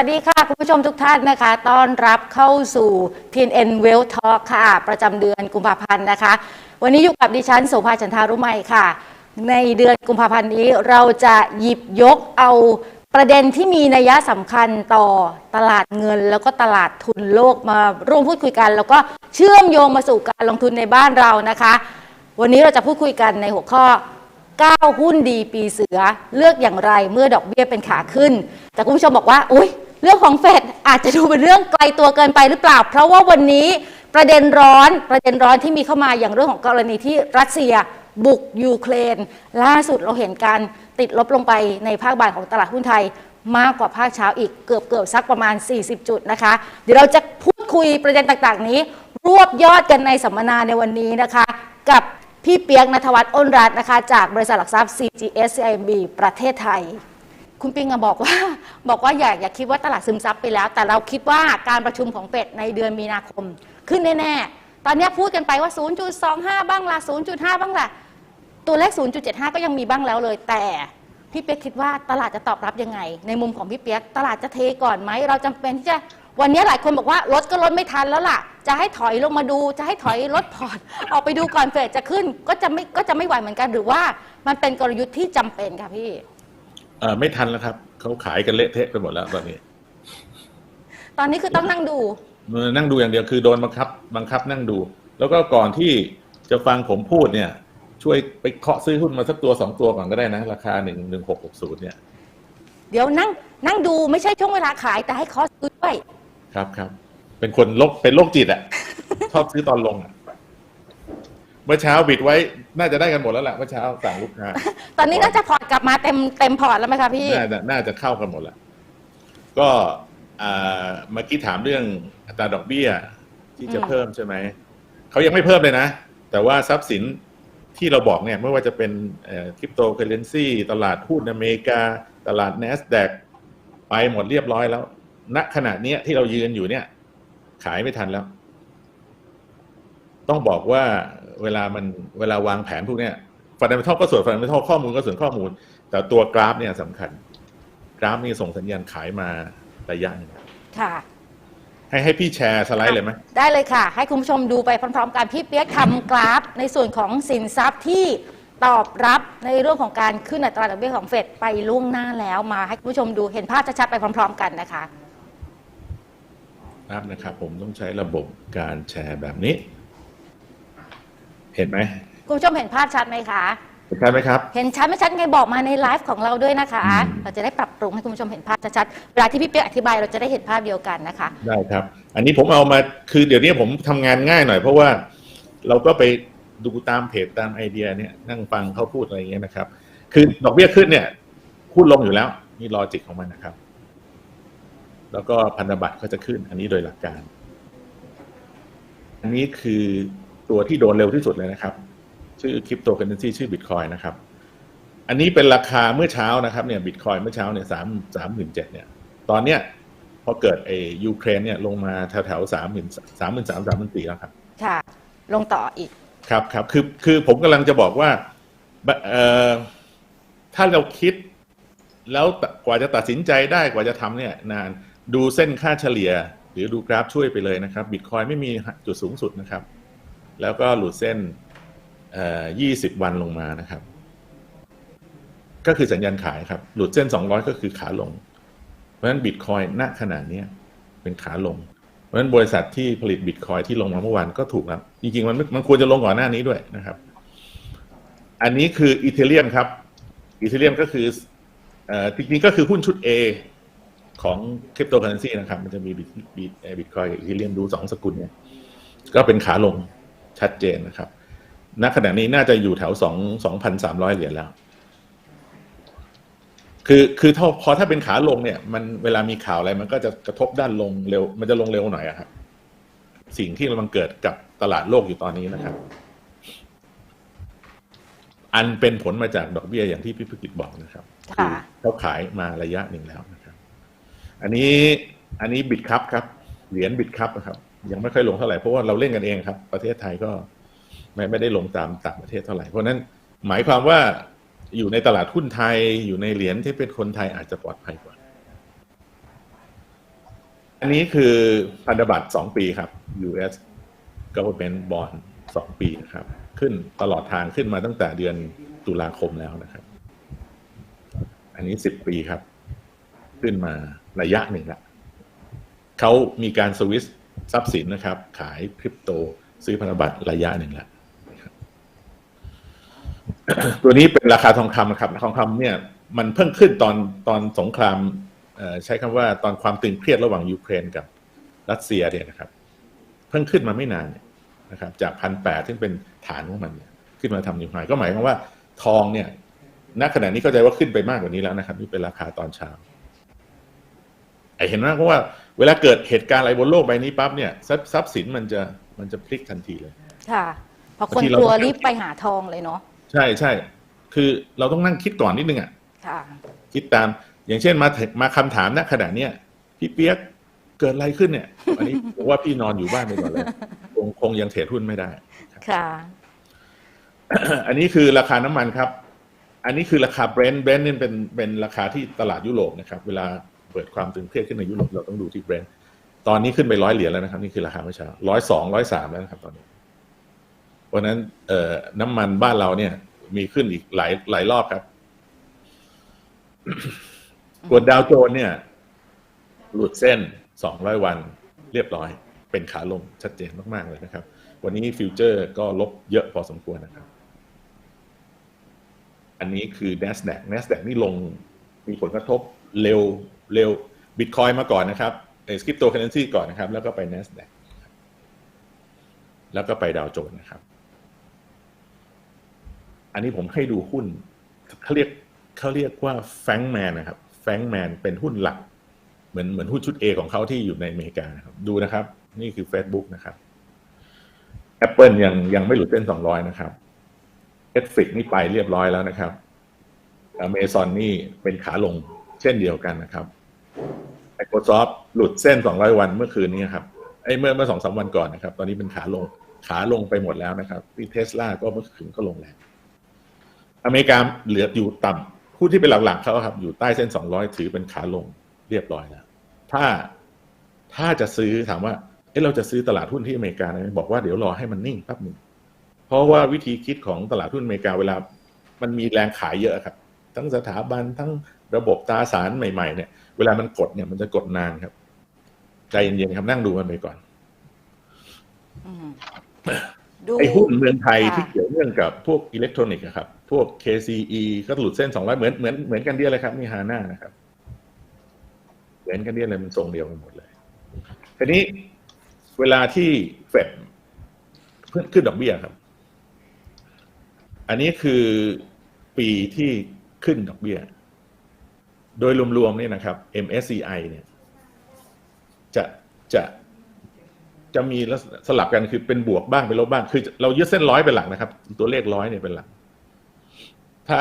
วัสดีค่ะ คุณผู้ชมทุกท่านนะคะ ต้อนรับเข้าสู่ TNN Well Talk ค่ะ ประจำเดือนกุมภาพันธ์นะคะ วันนี้อยู่กับดิฉันโสภาจันทารุไมค่ะ ในเดือนกุมภาพันธ์นี้เราจะหยิบยกเอาประเด็นที่มีนัยสำคัญต่อตลาดเงิน แล้วก็ตลาดทุนโลกมาร่วมพูดคุยกัน แล้วก็เชื่อมโยงมาสู่การลงทุนในบ้านเรานะคะ วันนี้เราจะพูดคุยกันในหัวข้อ9หุ้นดีปีเสือเลือกอย่างไรเมื่อดอกเบี้ยเป็นขาขึ้น แต่คุณผู้ชมบอกว่า อุ้ย เรื่องของเฟดอาจจะดูเป็นเรื่องไกลตัวเกินไปหรือเปล่า เพราะว่าวันนี้ประเด็นร้อนประเด็นร้อนที่มีเข้ามาอย่างเรื่องของกรณีที่รัสเซียบุกยูเครน ล่าสุดเราเห็นการติดลบลงไปในภาคบ่ายของตลาดหุ้นไทยมากกว่าภาคเช้าอีกเกือบเกือบสักประมาณ 40 จุดนะคะ เดี๋ยวเราจะพูดคุยประเด็นต่างๆ นี้ รวบยอดกันในสัมมนาในวันนี้นะคะ กับพี่เปียกนทวัฒน์อ้นรัตน์นะคะ จากบริษัทหลักทรัพย์ CGS CIMB ประเทศไทย คุณปิงอะบอกว่า บอกว่าอยากอยากคิดว่าตลาดซึมซับไปแล้ว แต่เราคิดว่าการประชุมของเฟดในเดือนมีนาคม ขึ้นแน่ๆ ตอนนี้พูดกันไปว่า 0.25 บ้างละ0.5 บ้างละตัวเลข 0.75 ก็ยังมีบ้างแล้วเลย แต่พี่เปียกคิดว่าตลาดจะตอบรับยังไง ในมุมของพี่เปียกตลาดจะเทก่อนไหมเราจำเป็นที่จะวันนี้หลายคนบอกว่ารถก็ลดไม่ทันแล้วล่ะ จะให้ถอยลงมาดู จะให้ถอยรถพอร์ตออกไปดูก่อนเฟดจะขึ้นก็จะไม่ก็จะไม่ไหวเหมือนกัน หรือว่ามันเป็นกลยุทธ์ที่จำเป็นค่ะพี่ อ่อไม่ทันแล้วครับ เขาขายกันเละเทะไปหมดแล้วตอนนี้ ตอนนี้คือต้องนั่งดู นั่งดูอย่างเดียวคือโดนบังคับ บังคับนั่งดู แล้วก็ก่อนที่จะฟังผมพูดเนี่ย ช่วยไปเคาะซื้อหุ้นมาสักตัวสองตัวก่อนก็ได้นะ ราคาหนึ่งหนึ่งหกหกศูนย์เนี่ย เดี๋ยวนั่ง นั่งดูไม่ใช่ช่วงเวลาขายแต่ให้คอสซื้อด้วย ครับครับ เป็นคนโรคเป็นโรคจิตอะชอบซื้อตอนลงอะ เมื่อเช้าบิดไว้น่าจะได้กันหมดแล้วแหละเมื่อเช้าสั่งลูกค้าตอนนี้น่าจะพอร์ตกลับมาเต็มเต็มพอร์ตแล้วไหมคะพี่น่าจะน่าจะเข้ากันหมดแล้วก็อ่าเมื่อกี้ถามเรื่องอัตราดอกเบี้ยที่จะอืมเพิ่มใช่ไหมเขายังไม่เพิ่มเลยนะ แต่ว่าทรัพย์สินที่เราบอกเนี่ยไม่ว่าจะเป็นคริปโตเคอเรนซีตลาดหุ้นอเมริกา ตลาด n a s d a q ไปหมดเรียบร้อยแล้วณขณะเนี้ยที่เรายืนอยู่เนี่ย ขายไม่ทันแล้ว ต้องบอกว่าเวลามันเวลาวางแผนพวกเนี้ยฟันเดเมทัลก็ส่วนฟันเดเมทัลข้อมูลก็ส่วนข้อมูล แต่ตัวกราฟเนี่ยสำคัญ กราฟนี่ส่งสัญญาณขายมาระยะหนึงค่ะ ให้ให้พี่แชร์สไลด์เลยไหมได้เลยค่ะ ให้คุณผู้ชมดูไปพร้อมๆกันพี่เปียกทำกราฟ ในส่วนของสินทรัพย์ที่ตอบรับในเรื่องของการขึ้นอัตราดอกเบี้ยของเฟดไปล่วงหน้าแล้วมาให้คุณผู้ชมดูเห็นภาพชัดๆไปพร้อม ๆ กันนะคะครับนะครับ ผมต้องใช้ระบบการแชร์แบบนี้ เห็นไหมคุณผู้ชมเห็นภาพชัดไหมคะเห็นชัดไหมครับ เห็นชัดไม่ชัดไงบอกมาในไลฟ์ของเราด้วยนะคะอืมเราจะได้ปรับปรุงให้คุณผู้ชมเห็นภาพชัดๆเวลาที่พี่เปียกอธิบายเราจะได้เห็นภาพเดียวกันนะคะ ได้ครับ อันนี้ผมเอามาคือเดี๋ยวนี้ผมทำงานง่ายหน่อย เพราะว่าเราก็ไปดูตามเพจตามไอเดียเนี่ยนั่งฟังเขาพูดอะไรอย่างเงี้ยนะครับ คือดอกเบี้ยขึ้นเนี่ยหุ้นลงอยู่แล้วนี่ลอจิกของมันนะครับ แล้วก็พันธบัตรก็จะขึ้น อันนี้โดยหลักการ อันนี้คือ ตัวที่โดนเร็วที่สุดเลยนะครับ ชื่อคริปโตเคอเรนซีชื่อบิตคอยนะครับ อันนี้เป็นราคาเมื่อเช้านะครับเนี่ยบิตคอยเมื่อเช้าเนี่ยสามสามหมื่นเจ็ดเนี่ย ตอนเนี้ยพอเกิดไอ้ยูเครนเนี่ยลงมาแถวแถวสามหมื่นสามหมื่นสามสามหมื่นสี่แล้วครับ ค่ะ ลงต่ออีก ครับครับคือคือผมกำลังจะบอกว่าบเอ่อถ้าเราคิดแล้วกว่าจะตัดสินใจได้กว่าจะทำเนี่ยนานดูเส้นค่าเฉลี่ย หรือดูกราฟช่วยไปเลยนะครับบิตคอยไม่มีจุดสูงสุดนะครับ แล้วก็หลุดเส้นเอ่อยี่สิบวันลงมานะครับ ก็คือสัญญาณขายครับ หลุดเส้นสองร้อยก็คือขาลง เพราะฉะนั้นบิตคอยณขนาดนี้เป็นขาลง เพราะฉะนั้นบริษัทที่ผลิตบิตคอยที่ลงมาเมื่อวานก็ถูกแล้วจริงๆมันมันควรจะลงก่อนหน้านี้ด้วยนะครับ อันนี้คืออีเทเรียมครับอีเทเรียมก็คือจริงๆก็คือหุ้นชุด A ของคริปโตเคอเรนซีนะครับ มันจะมีบิตบิตบิตคอยกับอีเทเรียมดูสองสกุลเนี่ย ก็เป็นขาลง ชัดเจนนะครับ ณ ขณะนี้น่าจะอยู่แถวสองสองพันสามร้อยเหรียญแล้ว คือคือถ้าพอถ้าเป็นขาลงเนี่ย มันเวลามีข่าวอะไรมันก็จะกระทบด้านลงเร็ว มันจะลงเร็วหน่อยอะครับ สิ่งที่มันเกิดกับตลาดโลกอยู่ตอนนี้นะครับ อันเป็นผลมาจากดอกเบี้ยอย่างที่พี่พิกิจบอกนะครับค่ะเขาขายมาระยะหนึ่งแล้วนะครับ อันนี้อันนี้บิตครับครับ เหรียญบิตครับนะครับ ยังไม่ค่อยลงเท่าไหร่เพราะว่าเราเล่นกันเองครับ ประเทศไทยก็ไม่ไม่ได้ลงตามต่างประเทศเท่าไหร่เพราะนั้นหมายความว่าอยู่ในตลาดหุ้นไทยอยู่ในเหรียญที่เป็นคนไทยอาจจะปลอดภัยกว่า อันนี้คือพันธบัตรสองปีครับ U.S. Government Bond สองปีนะครับ ขึ้นตลอดทางขึ้นมาตั้งแต่เดือนตุลาคมแล้วนะครับ อันนี้สิบปีครับ ขึ้นมาระยะหนึ่งละเขามีการสวิส ทรัพย์สินนะครับ ขายคริปโต ซื้อพันธบัตรระยะหนึ่งละนะตัวนี้เป็นราคาทองคำนะครับทองคำเนี่ย มันเพิ่งขึ้นตอนตอนสงครามใช้คำว่าตอนความตึงเครียดระหว่างยูเครนกับรัสเซียเนี่ยนะครับ เพิ่งขึ้นมาไม่นานเนี่ยนะครับ จากพันแปดซึ่งเป็นฐานของมันเนี่ยขึ้นมาทำนิวไฮก็หมายความว่าทองเนี่ยณขณะนี้เข้าใจว่าขึ้นไปมากกว่านี้แล้วนะครับ นี่เป็นราคาตอนเช้า เห็นไหมเพราะว่าเวลาเกิดเหตุการณ์อะไรบนโลกใบนี้ปั๊บเนี่ยทรัพย์ทรัพย์สินมันจะมันจะพลิกทันทีเลยค่ะเพราะคนบางทีเรากลัวรีบไปหาทองเลยเนาะใช่ใช่คือเราต้องนั่งคิดก่อนนิดนึงอะค่ะคิดตามอย่างเช่นมาถึงมาคำถามณขณะเนี้ยพี่เปียกเกิดอะไรขึ้นเนี่ย อันนี้ผมว่าพี่นอนอยู่บ้านไปก่อนเลยคงคงยังเทรดหุ้นไม่ได้ค่ะ อันนี้คือราคาน้ำมันครับ อันนี้คือราคาเบรนท์เบรนท์นี่เป็นเป็นราคาที่ตลาดยุโรปนะครับ เวลา เปิดความตึงเครียดขึ้นในยุโรปเราต้องดูที่เบรนท์ตอนนี้ขึ้นไปร้อยเหรียญแล้วนะครับ นี่คือราคาเมื่อเช้าร้อยสองร้อยสามแล้วนะครับตอนนี้เพราะนั้นเอ่อน้ำมันบ้านเราเนี่ย มีขึ้นอีกหลายหลายรอบครับกดดาวโจนเนี่ย หลุดเส้นสองร้อยวัน เรียบร้อย เป็นขาลงชัดเจนมาก ๆ เลยนะครับ วันนี้ฟิวเจอร์ก็ลบเยอะพอสมควรนะครับ อันนี้คือ NASDAQ NASDAQ นี่ลงมีผลกระทบเร็ว เร็วบิตคอยมาก่อนนะครับเอสคริปโตเคอเรนซีก่อนนะครับ แล้วก็ไป NASDAQ แล้วก็ไปดาวโจนส์นะครับ อันนี้ผมให้ดูหุ้นเขาเรียกเขาเรียกว่าแฟงแมนนะครับแฟงแมนเป็นหุ้นหลัก เหมือนเหมือนหุ้นชุด A ของเขาที่อยู่ในอเมริกานะครับ ดูนะครับ นี่คือ Facebook นะครับ Apple ยังยังไม่หลุดเส้น200นะครับ Netflix นี่ไปเรียบร้อยแล้วนะครับ Amazon นี่เป็นขาลงเช่นเดียวกันนะครับ Microsoft หลุดเส้น 200 วันเมื่อคืนนี้ครับไอ้เมื่อเมื่อสองสามวันก่อนนะครับ ตอนนี้เป็นขาลงขาลงไปหมดแล้วนะครับที่เทสลาก็เมื่อคืนก็ลงแรงอเมริกาเหลืออยู่ต่ำผู้ที่เป็นหลักๆเขาครับ อยู่ใต้เส้น 200 ถือเป็นขาลงเรียบร้อยแล้ว ถ้าถ้าจะซื้อถามว่าเอ๊ะเราจะซื้อตลาดหุ้นที่อเมริกาไหมบอกว่าเดี๋ยวรอให้มันนิ่งแป๊บหนึ่งเพราะว่าวิธีคิดของตลาดหุ้นอเมริกาเวลา มันมีแรงขายเยอะครับ ทั้งสถาบันทั้งระบบตราสารใหม่ ๆ เนี่ย เวลามันกดเนี่ยมันจะกดนานครับ ใจเย็นๆครับนั่งดูมันไปก่อนอืมดูไอ้หุ้นเมืองไทยค่ะที่เกี่ยวเนื่องกับพวกอิเล็กทรอนิกส์อะครับ พวก KCE ก็หลุดเส้น200เหมือนเหมือนเหมือนกันเดียวเลยครับนี่ฮาน่านะครับ เหมือนกันเดียวเลยมันทรงเดียวกันหมดเลยทีนี้เวลาที่เฟดเพิ่มขึ้นดอกเบี้ยครับ อันนี้คือปีที่ขึ้นดอกเบี้ย โดยรวมๆเนี่ยนะครับ MSCI เนี่ยจะจะจะมีลักษณะสลับกันคือเป็นบวกบ้างเป็นลบบ้าง คือ เรายึดเส้นร้อยเป็นหลักนะครับ ตัวเลขร้อยเนี่ยเป็นหลัก ถ้า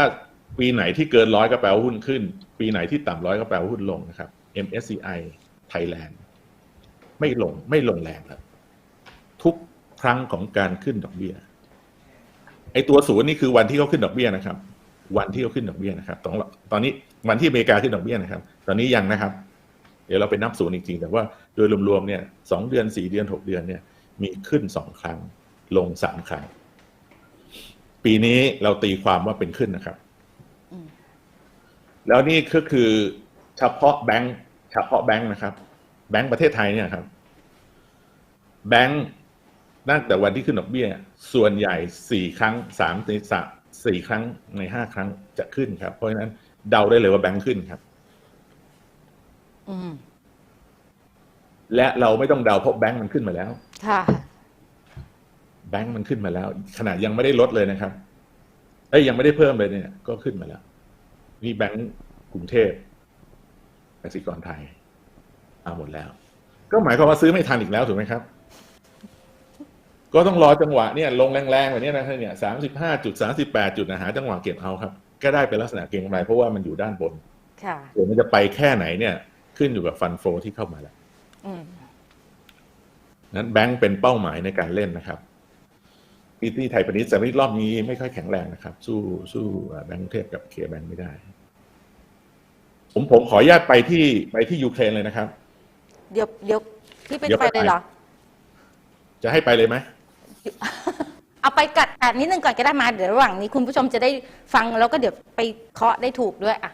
ปีไหนที่เกินร้อยก็แปลว่าหุ้นขึ้น ปีไหนที่ต่ำร้อยก็แปลว่าหุ้นลงนะครับ MSCI Thailand ไม่ลงไม่ลงแรงครับ ทุกครั้งของการขึ้นดอกเบี้ยไอตัวศูนย์นี่คือวันที่เขาขึ้นดอกเบี้ยนะครับ วันที่เขาขึ้นดอกเบี้ยนะครับตอนตอนนี้วันที่อเมริกาขึ้นดอกเบี้ยนะครับ ตอนนี้ยังนะครับ เดี๋ยวเราไปนับศูนย์จริงๆแต่ว่าโดยรวมๆเนี่ยสองเดือนสี่เดือนหกเดือนเนี่ย มีขึ้นสองครั้ง ลงสามครั้ง ปีนี้เราตีความว่าเป็นขึ้นนะครับอืมแล้วนี่ก็คือเฉพาะแบงค์เฉพาะแบงค์นะครับ แบงค์ประเทศไทยเนี่ยครับ แบงค์ตั้งแต่วันที่ขึ้นดอกเบี้ย ส่วนใหญ่สี่ครั้งสามในสาม สี่ครั้งในห้าครั้งจะขึ้นครับ เพราะฉะนั้นเดาได้เลยว่าแบงค์ขึ้นครับ อืม และเราไม่ต้องเดาเพราะแบงค์มันขึ้นมาแล้ว ค่ะ แบงค์มันขึ้นมาแล้ว ขนาดยังไม่ได้ลดเลยนะครับเอ้ยยังไม่ได้เพิ่มเลยเนี่ย ก็ขึ้นมาแล้ว นี่แบงค์กรุงเทพกสิกรไทยเอาหมดแล้ว ก็หมายความว่าซื้อไม่ทันอีกแล้วถูกไหมครับ ก็ต้องรอจังหวะเนี่ยลงแรงๆแบบนี้นะครับเนี่ยสามสิบห้าจุดสามสิบแปดจุดนะหาจังหวะเก็บเอาครับ ก็ได้เป็นลักษณะเก็งกำไรเพราะว่ามันอยู่ด้านบนค่ะส่วนมันจะไปแค่ไหนเนี่ย ขึ้นอยู่กับฟันโฟที่เข้ามาแล้วอืมนั้นแบงก์เป็นเป้าหมายในการเล่นนะครับปีที่ไทยพาณิชย์แต่รอบนี้ไม่ค่อยแข็งแรงนะครับ สู้สู้แบงก์กรุงเทพกับเคแบงก์ไม่ได้ ผมผมขออนุญาตไปที่ไปที่ยูเครนเลยนะครับ เดี๋ยวเดี๋ยวพี่ไปเดี๋ยวไปไปเลยเหรอจะให้ไปเลยไหม เอาไปกัดแต่นิดนึงก่อนก็ได้มาเดี๋ยวระหว่างนี้คุณผู้ชมจะได้ฟังแล้วก็เดี๋ยวไปเคาะได้ถูกด้วยอะ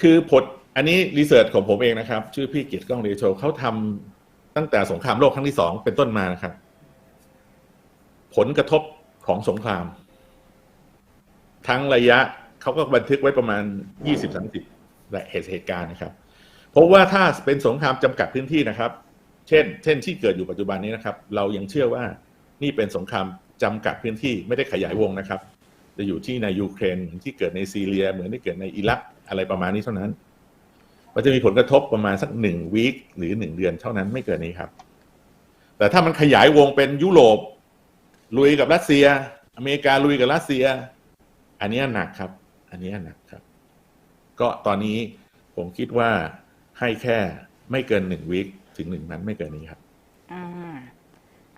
คือผลอันนี้รีเสิร์ชของผมเองนะครับ ชื่อพี่กิตก้องเดโชเขาทำตั้งแต่สงครามโลกครั้งที่สองเป็นต้นมานะครับ ผลกระทบของสงคราม ทั้งระยะเขาก็บันทึกไว้ประมาณยี่สิบสามสิบเหตุเหตุการณ์นะครับพราะว่าถ้าเป็นสงครามจำกัดพื้นที่นะครับ เช่น เช่นที่เกิดอยู่ปัจจุบันนี้นะครับ เรายังเชื่อว่า นี่เป็นสงครามจำกัดพื้นที่ไม่ได้ขยายวงนะครับ จะอยู่ที่ในยูเครนเหมือนที่เกิดในซีเรีย เหมือนที่เกิดในอิรักอะไรประมาณนี้เท่านั้น มันจะมีผลกระทบประมาณสักหนึ่งวีคหรือหนึ่งเดือนเท่านั้นไม่เกินนี้ครับ แต่ถ้ามันขยายวงเป็นยุโรปลุยกับรัสเซีย อเมริกาลุยกับรัสเซีย อันนี้หนักครับ อันนี้หนักครับ ก็ตอนนี้ผมคิดว่าให้แค่ไม่เกินหนึ่งวีคถึงหนึ่งนั้นไม่เกินนี้ครับ อ่า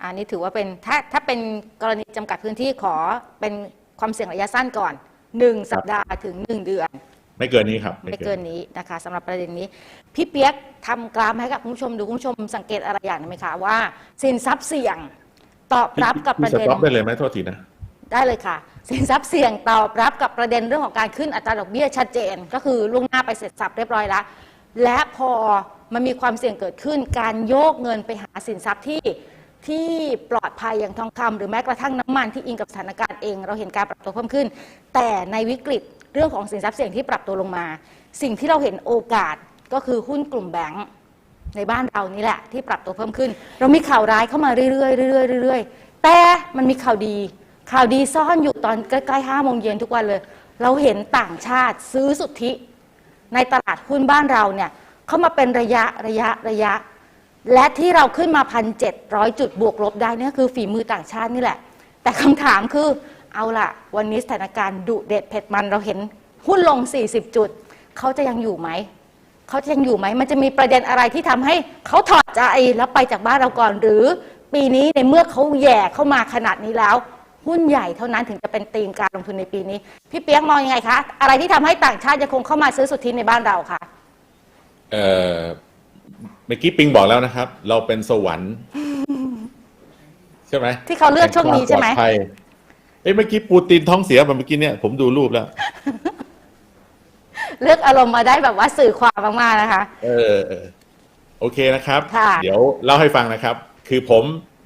อันนี้ถือว่าเป็นถ้าถ้าเป็นกรณีจำกัดพื้นที่ขอเป็นความเสี่ยงระยะสั้นก่อน 1 สัปดาห์ถึง 1 เดือน ไม่เกินนี้ครับ ไม่เกินนี้นะคะสำหรับประเด็นนี้ พี่เปียกทำกราฟให้กับคุณผู้ชมดูคุณผู้ชมสังเกตอะไรอย่างหนึงไหมคะว่า สินทรัพย์เสี่ยงตอบรับกับประพี่เด็นสต็อปได้เลยไหมโทษทีนะได้เลยค่ะ สินทรัพย์เสี่ยงตอบรับกับประเด็นเรื่องของการขึ้นอัตราดอกเบี้ยชัดเจน ก็คือล่วงหน้าไปเสร็จสับเรียบร้อยแล้วและพอมันมีความเสี่ยงเกิดขึ้น การโยกเงินไปหาสินทรัพย์ที่ ที่ปลอดภัยอย่างทองคำหรือแม้กระทั่งน้ำมันที่อิงกับสถานการณ์เอง เราเห็นการปรับตัวเพิ่มขึ้น แต่ในวิกฤตเรื่องของสินทรัพย์เสี่ยงที่ปรับตัวลงมา สิ่งที่เราเห็นโอกาสก็คือหุ้นกลุ่มแบงก์ในบ้านเรานี่แหละ ที่ปรับตัวเพิ่มขึ้น เรามีข่าวร้ายเข้ามาเรื่อยๆเรื่อยๆเรื่อยๆแต่มันมีข่าวดี ข่าวดีซ่อนอยู่ตอนใกล้ๆห้าโมงเย็นทุกวันเลย เราเห็นต่างชาติซื้อสุทธิ ในตลาดหุ้นบ้านเราเนี่ยเข้ามาเป็นระยะระยะระยะ และที่เราขึ้นมาพันเจ็ดร้อยจุดบวกลบได้นี่คือฝีมือต่างชาตินี่แหละ แต่คำถามคือเอาล่ะวันนี้สถานการณ์ดุเด็ดเผ็ดมันเราเห็นหุ้นลง 40 จุด เขาจะยังอยู่ไหม เขาจะยังอยู่ไหม มันจะมีประเด็นอะไรที่ทำให้เขาถอดใจแล้วไปจากบ้านเราก่อน หรือปีนี้ในเมื่อเขาแย่เข้ามาขนาดนี้แล้ว หุ้นใหญ่เท่านั้นถึงจะเป็นธีมการลงทุนในปีนี้ พี่เปียกมองยังไงคะ อะไรที่ทำให้ต่างชาติยังคงเข้ามาซื้อสุทธิในบ้านเราคะ เอ่อเมื่อกี้ปิงบอกแล้วนะครับ เราเป็นสวรรค์ใช่ไหมที่เขาเลือกช่วงนี้ใช่ไหมแห่งความปลอดภัยเอ้ยเมื่อกี้ปูตินท้องเสียแบบเมื่อกี้เนี่ยผมดูรูปแล้ว เลือกอารมณ์มาได้แบบว่าสื่อความมากๆนะคะ เออเออโอเคนะครับค่ะเดี๋ยวเล่าให้ฟังนะครับ คือผม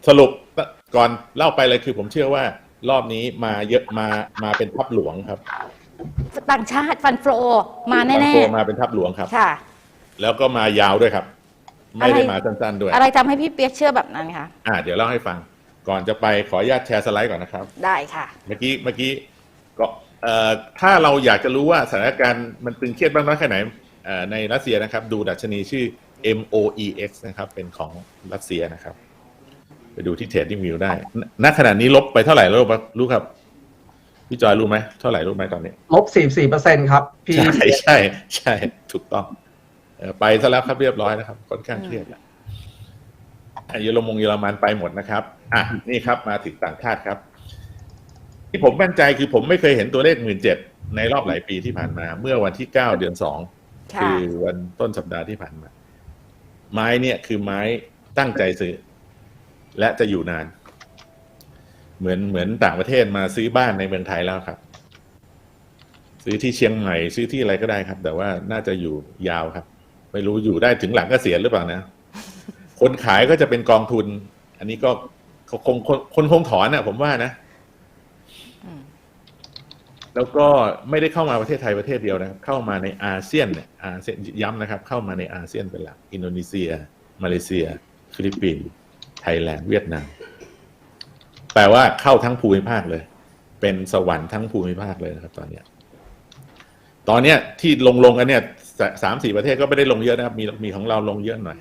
สรุปก่อนเล่าไปเลยคือผมเชื่อว่า รอบนี้มาเยอะมามาเป็นทัพหลวงครับต่างชาติฟันโฟมาบางแน่ตัวมาเป็นทัพหลวงครับๆค่ะ แล้วก็มายาวด้วยครับ ไม่ได้อะไรมาสั้นๆด้วย อะไรทำให้พี่เปียกเชื่อแบบนั้นคะอ่าเดี๋ยวเล่าให้ฟัง ก่อนจะไปขออนุญาตแชร์สไลด์ก่อนนะครับ ได้ค่ะ เมื่อกี้เมื่อกี้ก็เอ่อถ้าเราอยากจะรู้ว่าสถานการณ์มันตึงเครียดบ้างน้อยแค่ไหนเอ่อในรัสเซียนะครับ ดูดัชนีชื่อ MOEX นะครับ เป็นของรัสเซียนะครับ ไปดูที่เทรดดิ้งวิวได้ณณขณะนี้ลบไปเท่าไหร่แล้วรู้ปะรู้ครับพี่จอยรู้ไหมเท่าไหร่รู้ไหมตอนนี้ลบสี่สี่เปอร์เซ็นครับพี่ใช่ใช่ใช่ถูกต้องเออ ไปซะแล้วครับเรียบร้อยนะครับค่อนข้างเครียดแล้วอะเยอรมงเยอรมันไปหมดนะครับ อะนี่ครับมาถึงต่างชาติครับ ที่ผมมั่นใจคือผมไม่เคยเห็นตัวเลขหมื่นเจ็ดในรอบหลายปีที่ผ่านมา เมื่อวันที่เก้าเดือนสองค่ะคือวันต้นสัปดาห์ที่ผ่านมา ไม้เนี่ยคือไม้ตั้งใจซื้อ และจะอยู่นาน เหมือนเหมือนต่างประเทศมาซื้อบ้านในเมืองไทยแล้วครับ ซื้อที่เชียงใหม่ซื้อที่อะไรก็ได้ครับ แต่ว่าน่าจะอยู่ยาวครับ ไม่รู้อยู่ได้ถึงหลังเกษียณหรือเปล่านะ คนขายก็จะเป็นกองทุน อันนี้ก็คงคงคนคงถอนนะผมว่านะอืมแล้วก็ไม่ได้เข้ามาประเทศไทยประเทศเดียวนะครับ เข้ามาในอาเซียนเนี่ยอาเซียนย้ำนะครับ เข้ามาในอาเซียนเป็นหลักอินโดนีเซีย มาเลเซีย ฟิลิปปินส์ไทยแลนด์เวียดนามแปลว่าเข้าทั้งภูมิภาคเลย เป็นสวรรค์ทั้งภูมิภาคเลยนะครับ ตอนเนี้ย ตอนเนี้ยที่ลงลงกันเนี่ย สสามสี่ประเทศก็ไม่ได้ลงเยอะนะครับ มีมีของเราลงเยอะหน่อย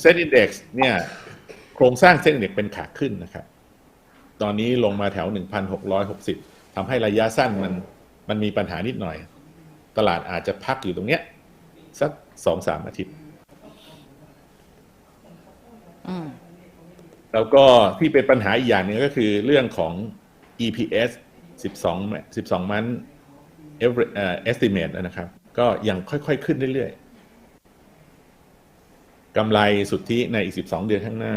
เซ็นอินเด็กซ์เนี่ย โครงสร้างเซ็นอินเด็กซ์เป็นขาขึ้นนะครับ ตอนนี้ลงมาแถว1,660ทำให้ระยะสั้นมันมันมีปัญหานิดหน่อย ตลาดอาจจะพักอยู่ตรงเนี้ย สักสองสามอาทิตย์อืมแล้วก็ที่เป็นปัญหาอีกอย่างหนึ่งก็คือเรื่องของ EPS 12 12 มัน average เอ่อ estimate นะครับ ก็ยังค่อยๆ ขึ้นเรื่อยๆกำไรสุทธิในอีก 12 เดือนข้างหน้า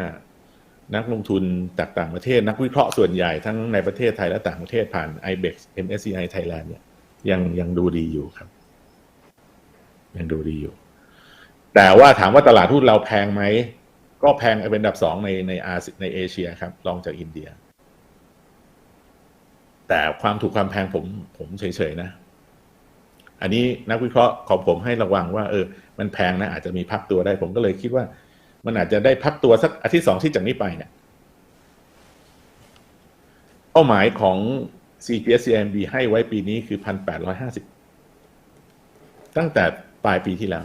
นักลงทุนจากต่างประเทศ นักวิเคราะห์ส่วนใหญ่ทั้งในประเทศไทยและต่างประเทศผ่าน IBEX MSCI Thailand เนี่ยยังยังดูดีอยู่ครับ ยังดูดีอยู่ แต่ว่าถามว่าตลาดหุ้นเราแพงไหม ก็แพงเป็นอันดับสองในในอาในเอเชียครับรองจากอินเดีย แต่ความถูกความแพงผมผมเฉยๆนะ อันนี้นักวิเคราะห์ของผมให้ระวังว่าเออ มันแพงนะอาจจะมีพักตัวได้ ผมก็เลยคิดว่า มันอาจจะได้พักตัวสักอาทิตย์สองที่จากนี้ไปเนี่ยเป้าหมายของ CPS CMB ให้ไว้ปีนี้คือพันแปดร้อยห้าสิบตั้งแต่ปลายปีที่แล้ว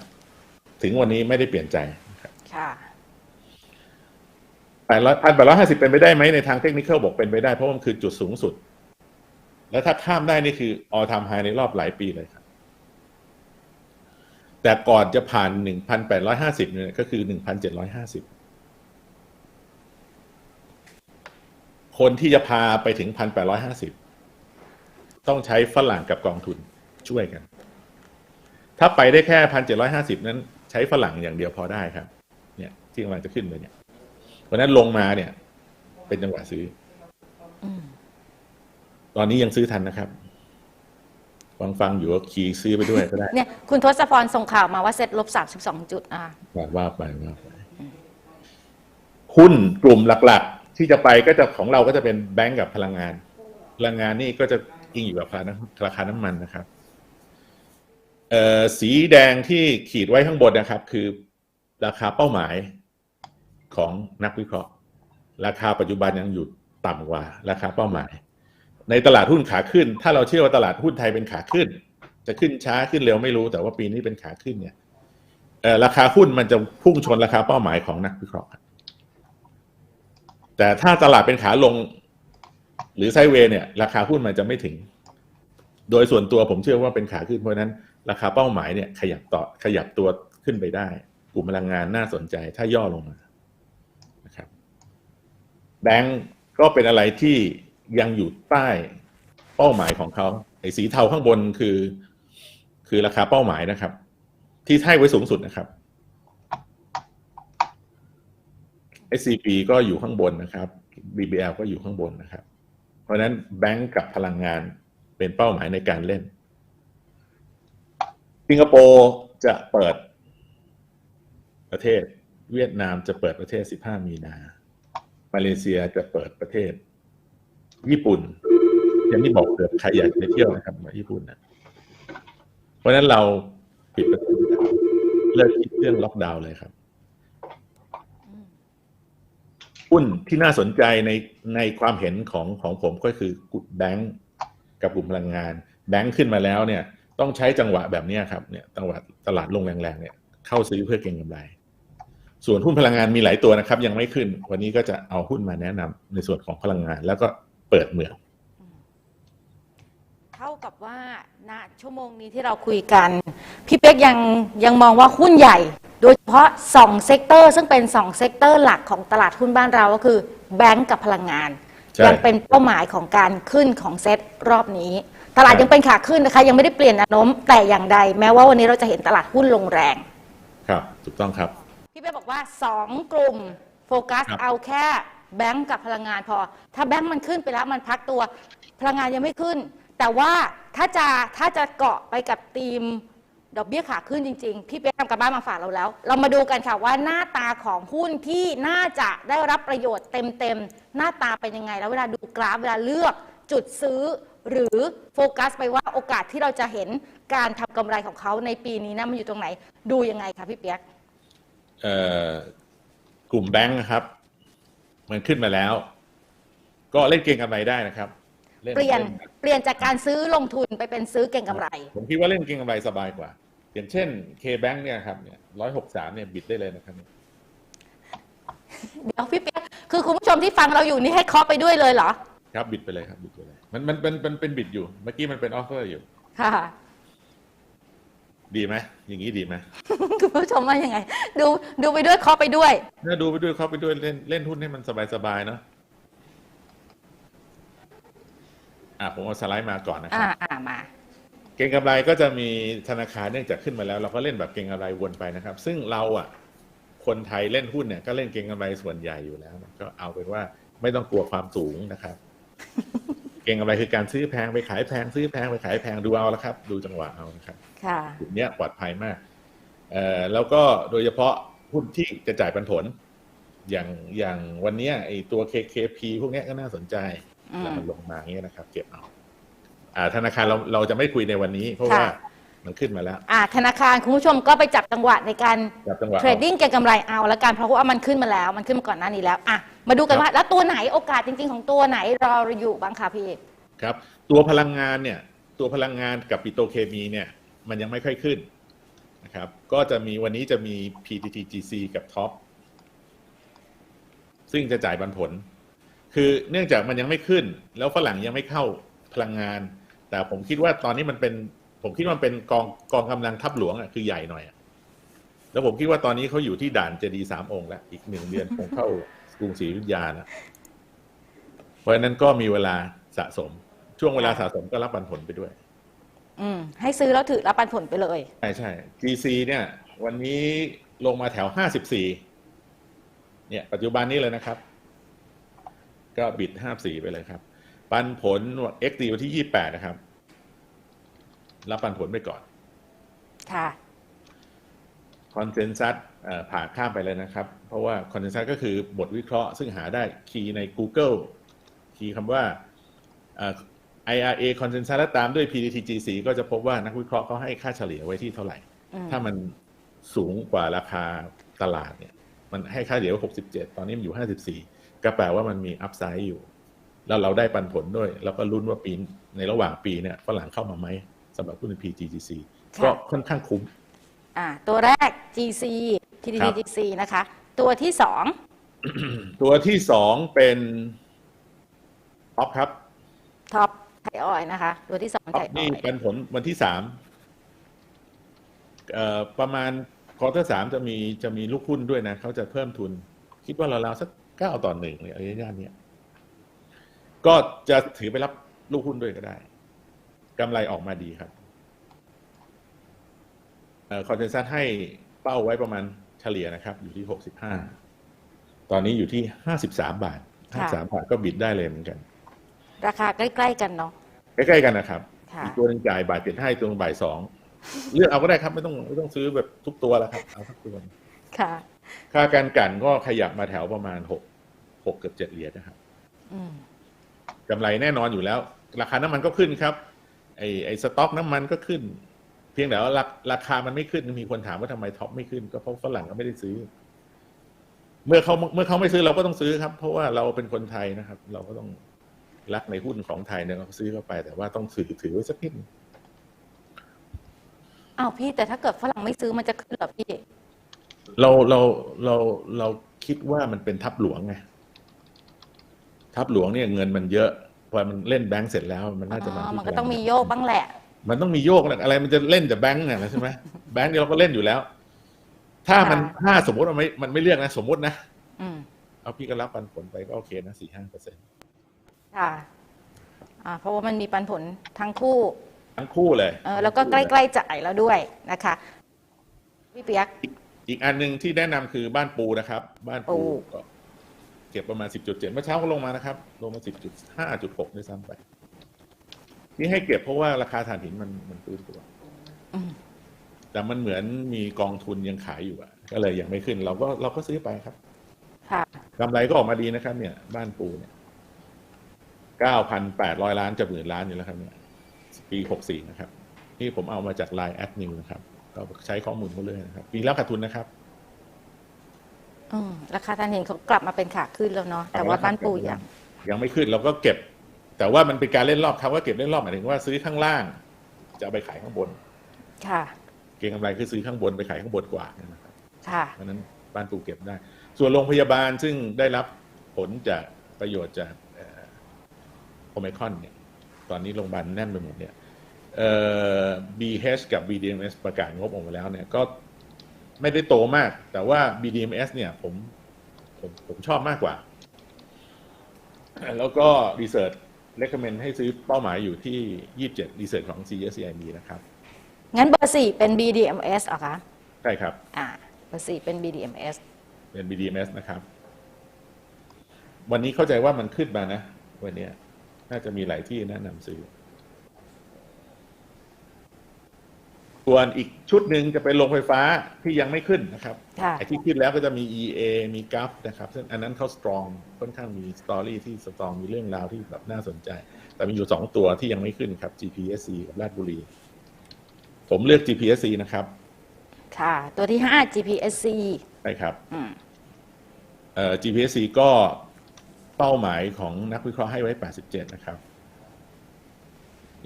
ถึงวันนี้ไม่ได้เปลี่ยนใจครับค่ะแปดร้อยพันแปดร้อยห้าสิบเป็นไปได้ไหมในทางเทคนิคบอกเป็นไปได้เพราะมันคือจุดสูงสุด แล้วถ้าข้ามได้นี่คือออทามไฮในรอบหลายปีเลยครับ แต่ก่อนจะผ่านหนึ่งพันแปดร้อยห้าสิบเนี่ยก็คือหนึ่งพันเจ็ดร้อยห้าสิบคนที่จะพาไปถึงพันแปดร้อยห้าสิบต้องใช้ฝรั่งกับกองทุนช่วยกัน ถ้าไปได้แค่พันเจ็ดร้อยห้าสิบนั้นใช้ฝรั่งอย่างเดียวพอได้ครับ เนี่ยที่กำลังจะขึ้นไปเนี่ยเพราะฉะนั้นลงมาเนี่ย เป็นจังหวะซื้ออมตอนนี้ยังซื้อทันนะครับ ฟังฟังอยู่ก็ขี่ซื้อไปด้วยก็ได้ เนี่ยคุณทศพรส่งข่าวมาว่าเซ็ตลบ32จุดอะว่าว่าไปว่าไปหุ้นกลุ่มหลักๆ ที่จะไปก็จะของเราก็จะเป็นแบงก์กับพลังงาน พลังงานนี่ก็จะอิงอยู่กับราคาน้ำราคาน้ำมันนะครับเอ่อสีแดงที่ขีดไว้ข้างบนนะครับ คือราคาเป้าหมายของนักวิเคราะห์ ราคาปัจจุบันยังอยู่ต่ำกว่า ราคาเป้าหมาย ในตลาดหุ้นขาขึ้น ถ้าเราเชื่อว่าตลาดหุ้นไทยเป็นขาขึ้น จะขึ้นช้าขึ้นเร็วไม่รู้ แต่ว่าปีนี้เป็นขาขึ้นเนี่ยราคาหุ้นมันจะพุ่งชนราคาเป้าหมายของนักวิเคราะห์แต่ถ้าตลาดเป็นขาลง หรือไซเวย์เนี่ย ราคาหุ้นมันจะไม่ถึง โดยส่วนตัวผมเชื่อว่าเป็นขาขึ้นเพราะฉะนั้น ราคาเป้าหมายเนี่ย ขยับต่อขยับตัวขึ้นไปได้ กลุ่มพลังงานน่าสนใจถ้าย่อลงมานะครับแบงก์ก็เป็นอะไรที่ ยังอยู่ใต้เป้าหมายของเขาไอ้สีเทาข้างบนคือ คือราคาเป้าหมายนะครับ ที่ให้ไว้สูงสุดนะครับ SCP ก็อยู่ข้างบนนะครับ BBL ก็อยู่ข้างบนนะครับ เพราะนั้นแบงก์กับพลังงานเป็นเป้าหมายในการเล่น สิงคโปร์จะเปิดประเทศ เวียดนามจะเปิดประเทศ 15 มีนา มาเลเซียจะเปิดประเทศ ญี่ปุ่นอย่างที่บอกเกิดใครอยากไปเที่ยวนะครับมาญี่ปุ่นนะเพราะฉะนั้นเราปิดประเทศเลิกคิดเรื่องล็อกดาวน์เลยครับหุ้นที่น่าสนใจในในความเห็นของของผมก็คือกลุ่มแบงก์กับกลุ่มพลังงาน แบงก์ขึ้นมาแล้วเนี่ย ต้องใช้จังหวะแบบนี้ครับเนี่ยจังหวะตลาดลงแรงๆเนี่ยเข้าซื้อเพื่อเก็งกำไร ส่วนหุ้นพลังงานมีหลายตัวนะครับ ยังไม่ขึ้น วันนี้ก็จะเอาหุ้นมาแนะนำในส่วนของพลังงาน แล้วก็ เปิดเมือง เท่ากับว่าณชั่วโมงนี้ที่เราคุยกัน พี่เป๊กยังยังมองว่าหุ้นใหญ่ โดยเฉพาะ2เซกเตอร์ ซึ่งเป็น2เซกเตอร์หลักของตลาดหุ้นบ้านเราก็คือแบงก์กับพลังงาน ใช่ ยังเป็นเป้าหมายของการขึ้นของเซตรอบนี้ ตลาดยังเป็นขาขึ้นนะคะ ยังไม่ได้เปลี่ยนแนวโน้มแต่อย่างใด แม้ว่าวันนี้เราจะเห็นตลาดหุ้นลงแรง ครับ ถูกต้องครับ พี่เป้บอกว่า 2 กลุ่มโฟกัสครับ เอาแค่ แบงก์กับพลังงานพอ ถ้าแบงก์มันขึ้นไปแล้วมันพักตัว พลังงานยังไม่ขึ้น แต่ว่าถ้าจะถ้าจะเกาะไปกับธีมดอกเบี้ยขาขึ้นจริงๆ พี่เป๊กทำกับบ้านมาฝากเราแล้ว เรามาดูกันค่ะว่าหน้าตาของหุ้นที่น่าจะได้รับประโยชน์เต็มๆ หน้าตาเป็นยังไง แล้วเวลาดูกราฟเวลาเลือกจุดซื้อหรือโฟกัสไปว่าโอกาสที่เราจะเห็นการทำกำไรของเขาในปีนี้นะมันอยู่ตรงไหน ดูยังไงคะพี่เปียก เอ่อกลุ่มแบงค์นะครับ มันขึ้นมาแล้ว ก็เล่นเก็งกำไรได้นะครับเปลี่ยนเปลี่ยนจากการซื้อลงทุนไปเป็นซื้อเก่งกำไร ผมคิดว่าเล่นเก็งกำไรสบายกว่า อย่างเช่น K-Bank เนี่ยครับเนี่ยร้อยหกสามเนี่ยบิดได้เลยนะครับเดี๋ยวพี่เปียกคือคุณผู้ชมที่ฟังเราอยู่นี่ให้เคาะไปด้วยเลยเหรอ ครับบิดไปเลยครับบิดไปเลย มันมันเป็นเป็นเป็นบิดอยู่ เมื่อกี้มันเป็นออฟเฟอร์อยู่ ค่ะ ดีไหมอย่างนี้ดีไหมคุณผู้ชมว่ายังไง ดูดูไปด้วยเคาะไปด้วยน่าดูไปด้วยเข้าไปด้วยเล่นเล่นหุ้นให้มันสบายสบายๆเนาะอะผมเอาสไลด์มาก่อนนะคอ่ารับอ่ามา เก็งกำไรก็จะมีธนาคารเนื่องจากขึ้นมาแล้ว เราก็เล่นแบบเก็งกำไรวนไปนะครับ ซึ่งเราอะ คนไทยเล่นหุ้นเนี่ยก็เล่นเก็งกำไรส่วนใหญ่อยู่แล้วนะก็เอาเป็นว่าไม่ต้องกลัวความสูงนะครับ เก็งกำไรคือการซื้อแพงไปขายแพงซื้อแพงไปขายแพงดูเอาละครับ ดูจังหวะเอานะครับค่ะกลุ่มเนี้ยปลอดภัยมากเอ่อแล้วก็โดยเฉพาะหุ้นที่จะจ่ายปันผล อย่างอย่างวันเนี้ยไอตัว KKP พวกเนี้ยก็น่าสนใจอืมแล้วมันลงมาอย่างเงี้ยนะครับ เก็บเอาอ่า ธนาคารเราเราจะไม่คุยในวันนี้ เพราะว่าค่ะมันขึ้นมาแล้ว อ่า ธนาคารคุณผู้ชมก็ไปจับจังหวะในการจับจังหวะเทรดดิ้งเก็งกำไรเอาละกันเพราะว่ามันขึ้นมาแล้ว มันขึ้นมาก่อนหน้านี้แล้วอะ มาดูกันว่า แล้วตัวไหนโอกาสจริง ๆ ของตัวไหนรออยู่บ้างคะพี่ครับ ตัวพลังงานเนี่ย ตัวพลังงานกับปิโตรเคมีเนี่ย มันยังไม่ค่อยขึ้นนะครับ ก็จะมีวันนี้จะมี PTTGC กับท็อปซึ่งจะจ่ายปันผล คือเนื่องจากมันยังไม่ขึ้น แล้วฝรั่งยังไม่เข้าพลังงาน แต่ผมคิดว่าตอนนี้มันเป็น ผมคิดว่ามันเป็นกองกองกำลังทัพหลวงอะคือใหญ่หน่อยอะแล้วผมคิดว่าตอนนี้เขาอยู่ที่ด่านเจดีย์สามองค์แล้วอีกหนึ่งเดือนคงเข้า กรุงศรีอยุธยานะเพราะฉะนั้นก็มีเวลาสะสม ช่วงเวลาสะสมก็รับปันผลไปด้วย อืม ให้ซื้อแล้วถือรับปันผลไปเลย ใช่ใช่ GC เนี่ย วันนี้ลงมาแถวห้าสิบสี่เนี่ย ปัจจุบันนี้เลยนะครับ ก็บิดห้าสี่ไปเลยครับ ปันผล XD วันที่ยี่แปดนะครับ รับปันผลไปก่อน ค่ะคอนเซน s ั s ผ่านข้ามไปเลยนะครับ เพราะว่าคอนเซน s ั s ก็คือบทวิเคราะห์ซึ่งหาได้คีย์ใน Google คีย์คำว่าเอ่อ IRA คอนเซน s ั s แล้วตามด้วย PDTGC ก็จะพบว่านักวิเคราะห์เขาให้ค่าเฉลี่ยไว้ที่เท่าไหร่อืมถ้ามันสูงกว่าราคาตลาดเนี่ย มันให้ค่าเฉลี่ยว่า67 ตอนนี้มันอยู่ 54 ก็แปลว่ามันมีอัพไซด์อยู่ แล้วเราได้ปันผลด้วย แล้วก็ลุ้นว่าปีในระหว่างปีเนี่ยฝรั่งเข้ามาไหมสำหรับหุ้น PTGC ค่ะก็ค่อนข้างคุ้ม อ่า ตัวแรก GC TDDGC นะคะ ตัวที่สองตัวที่สองเป็นออฟครับท็อปไทยออยนะคะ ตัวที่สองออไทฟยอนี่อยปันผลวันที่สามเอ่อประมาณควอเตอร์สามจะมีจะมีลูกหุ้นด้วยนะเขาจะเพิ่มทุน คิดว่าเราวๆสักเก้าต่อหนึ่งเนี่ยระยะเนี้ยก็จะถือไปรับลูกหุ้นด้วยก็ได้กำไรออกมาดีครับคอนเทนซัสให้เป้าไว้ประมาณ เฉลี่ยนะครับ อยู่ที่หกสิบห้าตอนนี้อยู่ที่ห้าสิบสามบาทห้าสามบาทก็บิดได้เลยเหมือนกัน ราคาใกล้ๆกันเนาะใกล้ๆกันนะครับค่ะอีกตัวหนึงจ่ายบ่ายเจ็ดให้ตัวหนึงบ่ายสองเลือกเอาก็ได้ครับไม่ต้องไม่ต้องซื้อแบบทุกตัวแล้วครับเอาทุกตัวค่ะค่าการกลันก็ขยับมาแถวประมาณหกหกเกือบเจ็ดเหรียญนะครับอืมกำไรแน่นอนอยู่แล้ว ราคาน้ำมันก็ขึ้นครับ ไอไอสต็อกน้ำมันก็ขึ้นเพียงแต่ว่าราราคามันไม่ขึ้นมีคนถามว่าทำไมท็อปไม่ขึ้น ก็เพราะฝรั่งก็ไม่ได้ซื้อ เมื่อเขาเมื่อเขาไม่ซื้อเราก็ต้องซื้อครับ เพราะว่าเราเป็นคนไทยนะครับ เราก็ต้องรักในหุ้นของไทยเนี่ยเราก็ซื้อเข้าไป แต่ว่าต้องถือถือไว้สักนิดอ้าวพี่แต่ถ้าเกิดฝรั่งไม่ซื้อมันจะขึ้นเหรอพี่ เราเราเราเราคิดว่ามันเป็นทับหลวงไงทับหลวงเนี่ยเงินมันเยอะพอมันเล่นแบงก์เสร็จแล้ว มันน่าจะอ๋มาอที่มันก็พลัต้องมีโยกบ้างแหละ มันต้องมีโยกแหละอะไรมันจะเล่นแต่แบงก์เนี่ยใช่ไหมแบงก์เนี่ยเราก็เล่นอยู่แล้ว ถ้ามันค่ะถ้าสมมติมันไม่มันไม่เลือกนะ สมมตินะอืมเอาพี่ก็รับปันผลไปก็โอเคนะสี่ห้าเปอร์เซ็นต์ค่ะอ่าเพราะว่ามันมีปันผลทั้งคู่ ทั้งคู่เลยเออแล้วก็ใกล้ๆจ่ายแล้วด้วยนะคะพี่เปียกอีกอันหนึ่งที่แนะนำคือบ้านปูนะครับ บ้านปูปูก็เก็บประมาณสิบจุดเจ็ดเมื่อเช้าก็ลงมานะครับ ลงมาสิบจุดห้าจุดหกด้วยซ้ำไป ที่ให้เก็บเพราะว่าราคาถ่านหินมันมันฟื้นตัวอืมแต่มันเหมือนมีกองทุนยังขายอยู่อะก็เลยยังไม่ขึ้น เราก็เราก็ซื้อไปครับค่ะกำไรก็ออกมาดีนะครับ เนี่ย บ้านปูเนี่ยเก้าพันแปดร้อยล้านจะหมื่นล้านอยู่แล้วครับ เนี่ย ปีหกสี่นะครับที่ผมเอามาจาก Line แอดนิวนะครับก็ใช้ข้อมูลเขาเลยนะครับ ปีแล้วขาดทุนนะครับอืมราคาทานเห็นเขากลับมาเป็นขาขึ้นแล้วเนาะแต่ว่าบ้านปูยังยังไม่ขึ้นเราก็เก็บ แต่ว่ามันเป็นการเล่นรอบครับว่าเก็บเล่นรอบหมายถึงว่าซื้อข้างล่าง จะเอาไปขายข้างบน ค่ะ เก็งกำไรคือซื้อข้างบนไปขายข้างบนกว่านะครับค่ะ เพราะฉะนั้นบ้านปูเก็บได้ ส่วนโรงพยาบาลซึ่งได้รับผลจากประโยชน์จากโอมคอนเนี่ย ตอนนี้โรงพยาบาลแน่นไปหมดเนี่ยเอ่อ BH กับ BDMS ประกาศงบออกมาแล้วเนี่ยก็ไม่ได้โตมาก แต่ว่า BDMS เนี่ยผมผมผมชอบมากกว่า แล้วก็ Research recommend ให้ซื้อเป้าหมายอยู่ที่ 27 Research ของ CSCIB นะครับ งั้นเบอร์สี่เป็น BDMs เหรอคะใช่ครับ อ่าเบอร์สี่เป็น BDMs เป็น BDMs นะครับ วันนี้เข้าใจว่ามันขึ้นมานะ วันเนี้ยน่าจะมีหลายที่แนะนำซื้อ ส่วนอีกชุดหนึ่งจะเป็นโรงไฟฟ้าที่ยังไม่ขึ้นนะครับค่ะ ไอ้ที่ขึ้นแล้วก็จะมี EA มี g u f นะครับซึ่งอันนั้นเขาสตรองค่อนข้างมีสตอรี่ที่สตรองมีเรื่องราวที่แบบน่าสนใจ แต่มีอยู่สองตัวที่ยังไม่ขึ้นครับ GPSC กับราชบุรี ผมเลือก GPSC นะครับค่ะ ตัวที่ 5 GPSC ใช่ครับ อืม เอ่อ GPSC ก็เป้าหมายของนักวิเคราะห์ให้ไว้ 87 นะครับ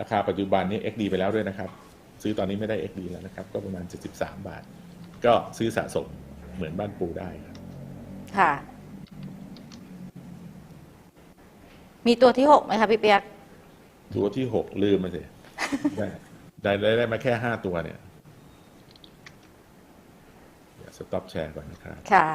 ราคาปัจจุบันนี้ XD ไปแล้วด้วยนะครับ ซื้อตอนนี้ไม่ได้ XD แล้วนะครับ ก็ประมาณ 73 บาท ก็ซื้อสะสมเหมือนบ้านปูได้ครับค่ะ มีตัวที่6ไหมคะพี่เปียก ตัวที่6ลืมมาสิได้ได้ได้ได้มาแค่5ตัวเนี่ยเดี๋ยวสต็อปแชร์ก่อนนะครับ ค่ะ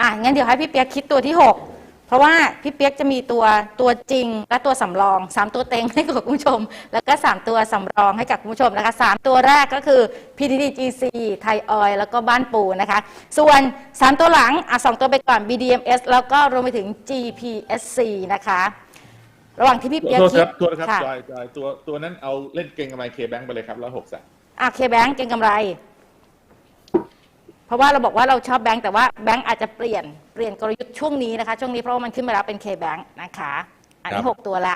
อะ งั้นเดี๋ยวให้พี่เปียกคิดตัวที่6 เพราะว่าพี่เปียกจะมีตัวตัวจริงและตัวสำรอง 3 ตัวเต็งให้กับคุณผู้ชม แล้วก็ 3 ตัวสำรองให้กับคุณผู้ชมนะคะ3ตัวแรกก็คือ PTTGC ไทยออยแล้วก็บ้านปูนะคะ ส่วน 3 ตัวหลังอะ2ตัวไปก่อน BDMS แล้วก็รวมไปถึง GPSC นะคะ ระหว่างที่พี่เปียกโทษคิคดรับตัวนะครับค่ะจอยจอยตัวตัวนั้นเอาเล่นเก่งกำไรเคแบงค์ไปเลยครับแล้วหกสัอะเคแบงก์เก็งกำไร เพราะว่าเราบอกว่าเราชอบแบงก์แต่ว่าแบงก์อาจจะเปลี่ยนเปลี่ยนกลยุทธ์ช่วงนี้นะคะ ช่วงนี้เพราะว่ามันขึ้นมาแล้วเป็นเคแบงก์นะคะ อันนี้หกตัวละ